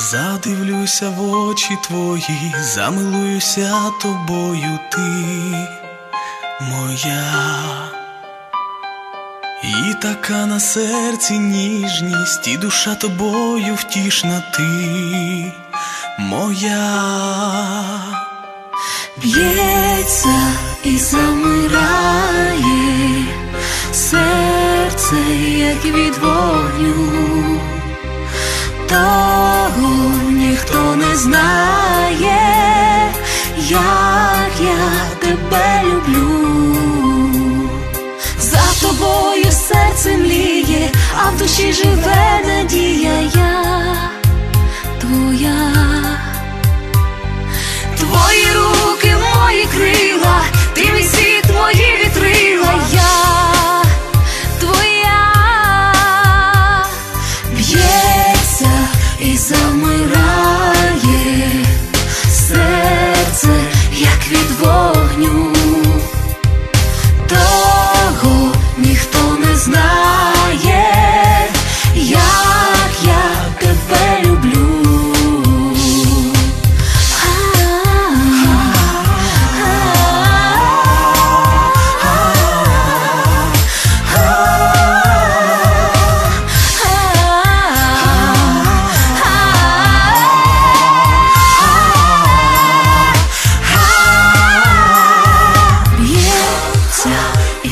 Задивлюся в очі твої, замилуюся тобою ти моя. І така на серці ніжність, і душа тобою втішна ти моя. Б'ється і замирає серце, як від вогню, того ніхто не знає, як я тебе люблю. За тобою серце мліє, а в душі живе. door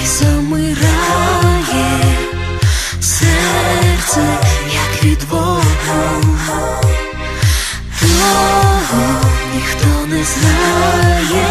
замирає серце, як від вогню того ніхто не знає.